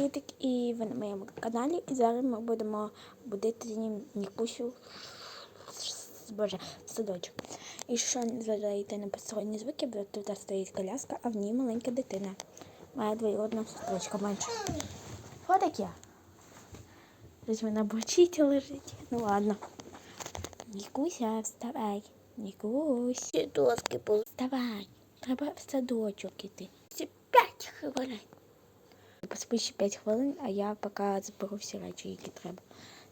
Привітик, і ви на моєму каналі. І зараз ми будемо будити Нікусю Боже, садочок. І що не зважаєте на посторонні звуки, бо тут стоїть коляска, а в ній маленька дитина. Моя двоюродна сестричка менше. Що таке? Десь вона бочить лежить. Ну ладно. Нікуся, вставай. Нікусь. Доски. Вставай. Треба в садочок іти. Це п'ять хвилин. Поспи ще 5 хвилин, а я поки зберу всі речі, які треба.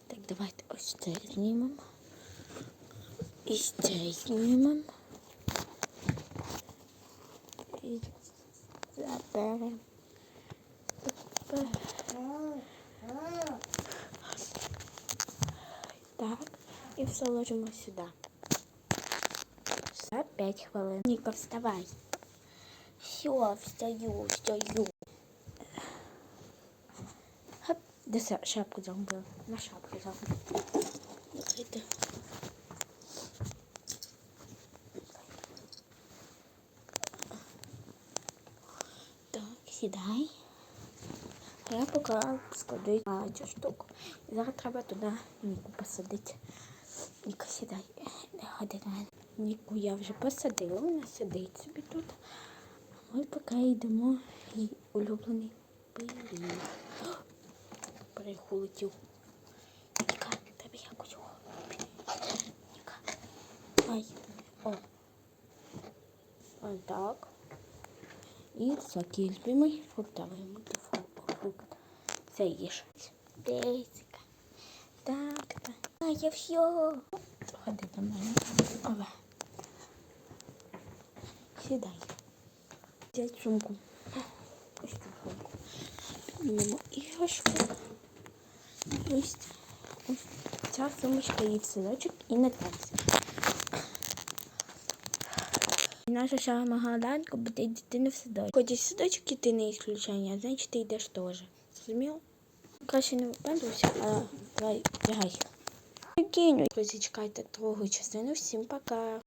Так, давайте ось це знімемо. І це знімемо. І заберемо. Так, і все ложимо сюди. За 5 хвилин. Ніка, вставай. Все, встаю, встаю. Де шапку загубила? На шапку загубила. Давайте. Так, сідай. А Я поки складу цю штуку. І зараз треба туди Ніку посадити. Ніка, сідай. Ходи на мене. Ніку я вже посадила, вона сидить собі тут. Ми поки йдемо їй улюблений пиріг. Переху летів. Ніка, тебе якось його. Ніка. Ай. О. Ось так. І любимий фруктовий фрукт. Це їж. Песика. Так, так. А я все. Ходи до мене. Ова. Сідай. Взять сумку. Ось цю сумку. Піднімемо іграшку. Ось, ця сумочка і в садочок і на танці. І Наша сама гаданка буде дитина в садочок. Ходиш в садочок і ти не ісключення, значить ти йдеш теж. Зрозумів? Краще не випадуйся, а давай. Кинь. Друзі, чекайте другу частину. Всім пока.